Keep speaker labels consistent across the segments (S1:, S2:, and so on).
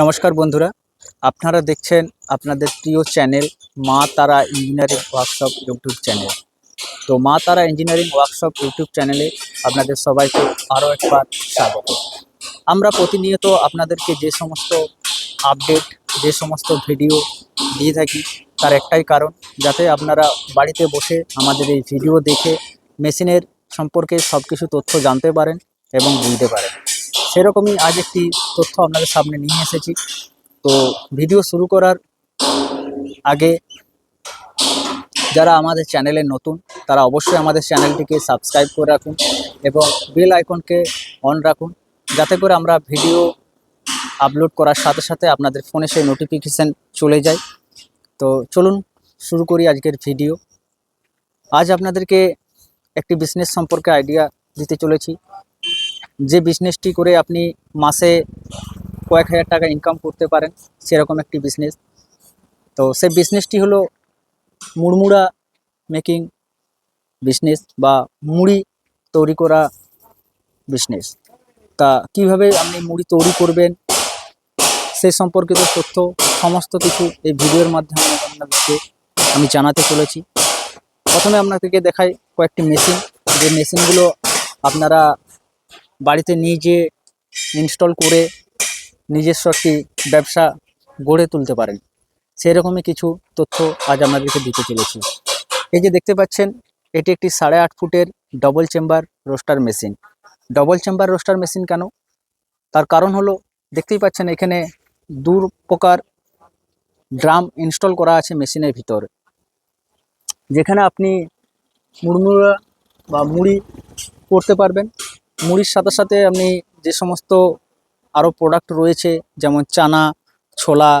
S1: নমস্কার বন্ধুরা, আপনারা দেখছেন আপনাদের প্রিয় চ্যানেল মা তারা ইঞ্জিনিয়ারিং ওয়ার্কশপ ইউটিউব চ্যানেল। তো মা তারা ইঞ্জিনিয়ারিং ওয়ার্কশপ ইউটিউব চ্যানেলে আপনাদের সবাইকে আরও একবার স্বাগত। আমরা প্রতিনিয়ত আপনাদেরকে যে সমস্ত আপডেট, যে সমস্ত ভিডিও দিয়ে থাকি, তার একটাই কারণ, যাতে আপনারা বাড়িতে বসে আমাদের এই ভিডিও দেখে মেশিনের সম্পর্কে সব কিছু তথ্য জানতে পারেন এবং বুঝতে পারেন। সেরকমই আজ একটি তথ্য আপনাদের সামনে নিয়ে এসেছি। তো ভিডিও শুরু করার আগে যারা আমাদের চ্যানেলে নতুন, তারা অবশ্যই আমাদের চ্যানেলটিকে সাবস্ক্রাইব করে রাখুন এবং বেল আইকনকে অন রাখুন যাতে করে আমরা ভিডিও আপলোড করার সাথে সাথে আপনাদের ফোনে সেই নোটিফিকেশান চলে যায়। তো চলুন শুরু করি আজকের ভিডিও। আজ আপনাদেরকে একটি বিজনেস সম্পর্কে আইডিয়া দিতে চলেছি। যে বিজনেসটি করে আপনি মাসে কয়েক হাজার টাকা ইনকাম করতে পারেন, সেরকম একটি বিজনেস তো সেই বিজনেসটি হলো মুড়মুড়া মেকিং বিজনেস বা মুড়ি তৈরি করা বিজনেস তা কীভাবে আপনি মুড়ি তৈরি করবেন, সে সম্পর্কিত তথ্য, সমস্ত কিছু এই ভিডিওর মাধ্যমে আপনাদেরকে আমি জানাতে চলেছি। প্রথমে আপনাদেরকে দেখাই কয়েকটি মেশিন যে মেশিনগুলো আপনারা বাড়িতে নিজে ইনস্টল করে নিজস্ব একটি ব্যবসা গড়ে তুলতে পারেন। সেরকমই কিছু তথ্য আজ আপনাদেরকে দিতে চলেছি। এই যে দেখতে পাচ্ছেন, এটি একটি সাড়ে আট ফুটের double chamber roaster machine double chamber roaster machine কেন? তার কারণ হলো, দেখতেই পাচ্ছেন এখানে দু প্রকার ড্রাম ইনস্টল করা আছে মেশিনের ভিতরে। যেখানে আপনি মুড়মুড়া বা মুড়ি করতে পারবেন। মুড়ির সাথে সাথে আপনি যে সমস্ত আরও প্রোডাক্ট রয়েছে, যেমন চানা, ছোলা,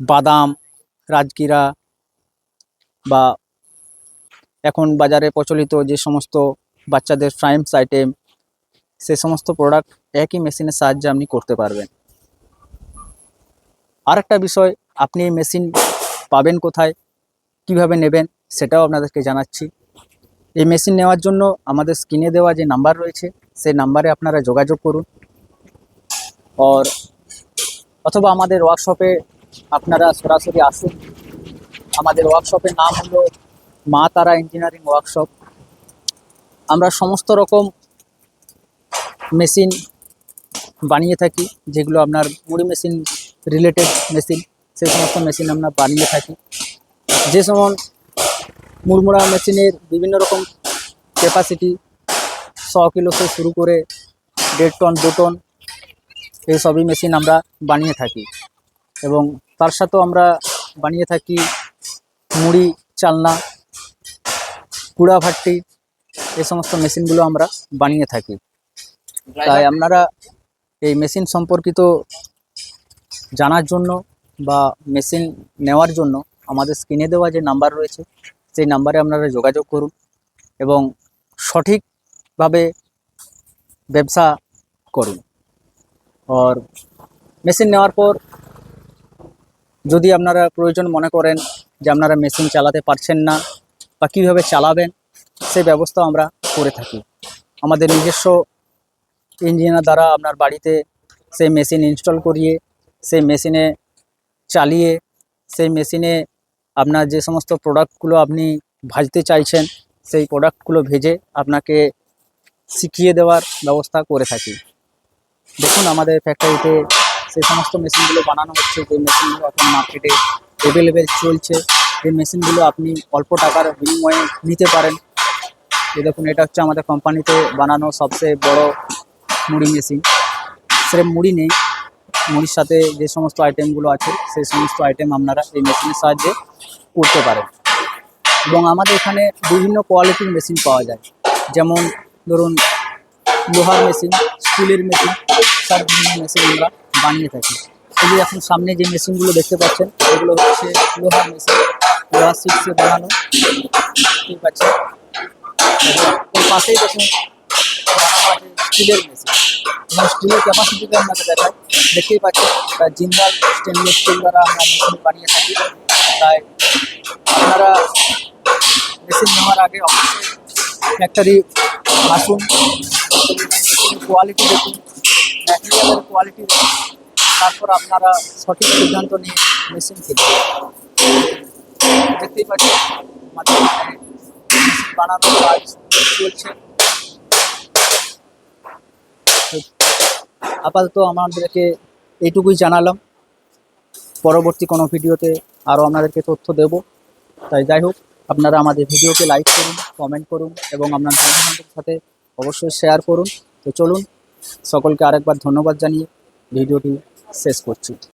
S1: বাদাম, রাজগিরা বা এখন বাজারে প্রচলিত যে সমস্ত বাচ্চাদের ফ্রাইমস আইটেম সে সমস্ত প্রোডাক্ট একই মেশিনের সাহায্যে আপনি করতে পারবেন। আরেকটা বিষয়, আপনি এই মেশিন পাবেন কোথায়? কীভাবে নেবেন? সেটাও আপনাদেরকে জানাচ্ছি। এই মেশিন নেওয়ার জন্য আমাদের স্ক্রিনে দেওয়া যে নাম্বার রয়েছে, সেই নাম্বারে আপনারা যোগাযোগ করুন। আর অথবা আমাদের ওয়ার্কশপে আপনারা সরাসরি আসুন। আমাদের ওয়ার্কশপের নাম হলো মা তারা ইঞ্জিনিয়ারিং ওয়ার্কশপ আমরা সমস্ত রকম মেশিন বানিয়ে থাকি, যেগুলো আপনার মুড়ি মেশিন রিলেটেড মেশিন সেই সমস্ত মেশিন আমরা বানিয়ে থাকি। যে সমন মুড়মুড়া মেশিনের বিভিন্ন রকম ক্যাপাসিটি শ কিলো থেকে শুরু করে দেড় টন দু টন এই সবই মেশিন আমরা বানিয়ে থাকি। এবং তার সাথেও আমরা বানিয়ে থাকি মুড়ি, চালনা, কুড়া ভাট্টি, এই সমস্ত মেশিনগুলো আমরা বানিয়ে থাকি। তাই আপনারা এই মেশিন সম্পর্কিত জানার জন্য বা মেশিন নেওয়ার জন্য আমাদের স্ক্রিনে দেওয়া যে নাম্বার রয়েছে সেই নাম্বারে আপনারা যোগাযোগ করুন এবং সঠিকভাবে ব্যবসা করুন। আর মেশিন নেওয়ার পর যদি আপনারা প্রয়োজন মনে করেন যে আপনারা মেশিন চালাতে পারছেন না বা কীভাবে চালাবেন, সেই ব্যবস্থা আমরা করে থাকি। আমাদের নিজস্ব ইঞ্জিনিয়ার দ্বারা আপনার বাড়িতে সেই মেশিন ইনস্টল করিয়ে, সেই মেশিনে চালিয়ে, সেই মেশিনে আপনার যে সমস্ত প্রোডাক্টগুলো আপনি ভাজতে চাইছেন, সেই প্রোডাক্টগুলো ভেজে আপনাকে শিখিয়ে দেওয়ার ব্যবস্থা করে থাকি। দেখুন, আমাদের ফ্যাক্টরিতে সেই সমস্ত মেশিনগুলো বানানো হচ্ছে, যে মেশিনগুলো এখন মার্কেটে অ্যাভেলেবেল চলছে এই মেশিনগুলো আপনি অল্প টাকার বিনিময়ে নিতে পারেন। এই দেখুন, এটা হচ্ছে আমাদের কোম্পানিতে বানানো সবচেয়ে বড় মুড়ি মেশিন সেরকম মুড়ি নেই। মুড়ির সাথে যে সমস্ত আইটেমগুলো আছে, সেই সমস্ত আইটেম আপনারা এই মেশিনের সাহায্যে করতে পারেন এবং আমাদের এখানে বিভিন্ন কোয়ালিটির মেশিন পাওয়া যায়। যেমন ধরুন, লোহার মেশিন স্টিলের মেশিন সব বিভিন্ন মেশিন আমরা বানিয়ে থাকি। এই এখন সামনে যে মেশিনগুলো দেখতে পাচ্ছেন, এগুলো হচ্ছে লোহার মেশিন লোহার সিক্সে বানানো। ঠিক আছে? এর পাশেই দেখুন স্টিলের মেশিন এবং স্টিলের ক্যাপাসিটিকে আপনাকে দেখায় দেখতেই পাচ্ছেন জিন্দাল স্টেনলেস স্টিল দ্বারা আমরা মেশিন বানিয়ে থাকি। তাই আপনারা মেশিন নেওয়ার আগে অবশ্যই ফ্যাক্টরি আসুন। কোয়ালিটি দেখুন ম্যাটেরিয়ালের কোয়ালিটি তারপর আপনারা সঠিক সিদ্ধান্ত নিয়ে মেশিন কিনবেন দেখতেই পাচ্ছেন আমাদের বানানোর কাজ চলছে। আপাতত আমাদেরকে এইটুকুই জানালাম। পরবর্তী কোনো ভিডিওতে আরও আপনাদেরকে তথ্য দেব। তাই যাই হোক, আপনারা আমাদের ভিডিওকে লাইক করুন কমেন্ট করুন এবং আপনার বন্ধু বান্ধবের সাথে অবশ্যই শেয়ার করুন। তো চলুন, সকলকে আরেকবার ধন্যবাদ জানিয়ে ভিডিওটি শেষ করছি।